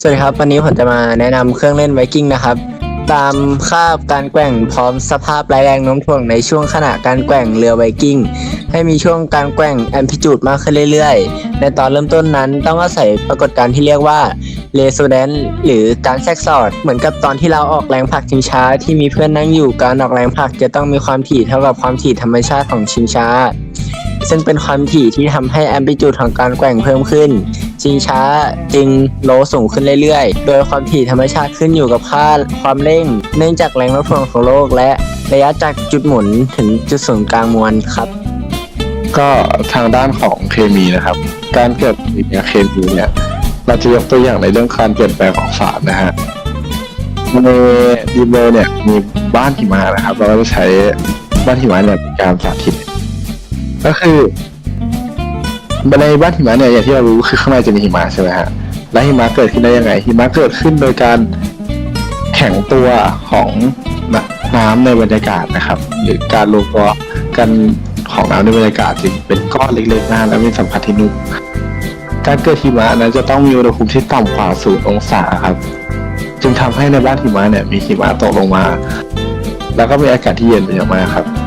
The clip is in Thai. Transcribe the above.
สวัสดีครับ วันนี้ผมจะมาแนะนำเครื่องเล่นไวกิ้งนะครับ ตามคาบการแกว่งพร้อมสภาพไรแรงโน้มถ่วงในช่วงขณะการแกว่งเรือไวกิ้ง ให้มีช่วงการแกว่งแอมพิจูดมากขึ้นเรื่อยๆ ในตอนเริ่มต้นนั้นต้องอาศัยปรากฏการณ์ที่เรียกว่าเรโซแนนหรือการแทรกสอด เหมือนกับตอนที่เราออกแรงผลักชิงช้า ที่มีเพื่อนนั่งอยู่การออกแรงผลักจะต้องมีความถี่เท่ากับความถี่ธรรมชาติของชิงช้า ซึ่งเป็นความถี่ที่ทำให้แอมพลิจูดของการแกว่งเพิ่มขึ้น ชิงช้าจึงโลสูงขึ้นเรื่อยๆ โดยความถี่ธรรมชาติขึ้นอยู่กับค่าความเร่ง เนื่องจากแรงโน้มถ่วงของโลก และระยะจากจุดหมุนถึงจุดศูนย์กลางมวลครับก็ทางด้านของเคมีนะครับ การเกิดปฏิกิริยาเคมีเนี่ยเราจะยกตัวอย่างในเรื่องการเปลี่ยนแปลงของสารนะฮะในดีโบเนี่ยมีบ้านหิมะนะครับ เราก็จะใช้บ้านหิมะเนี่ยเป็นการสาธิต ก็คือในบ้านหิมะเนี่ยอย่างที่เรารู้คือข้างในจะมีหิมะใช่ไหมฮะและหิมะเกิดขึ้นได้ยังไง หิมะเกิดขึ้นโดยการแข็งตัวของน้ำในบรรยากาศนะครับ หรือการรวมตัวกันของน้ำในบรรยากาศจึงเป็นก้อนเล็กๆนะและมีสัมผัสที่นุ่มการเกิดหิมะนั้นจะต้องมีอุณหภูมิที่ต่ำกว่าศูนย์องศาครับ จึงทำให้ในบ้านหิมะเนี่ยมีหิมะตกลงมา แล้วก็มีอากาศที่เย็นเป็นอย่างมากครับ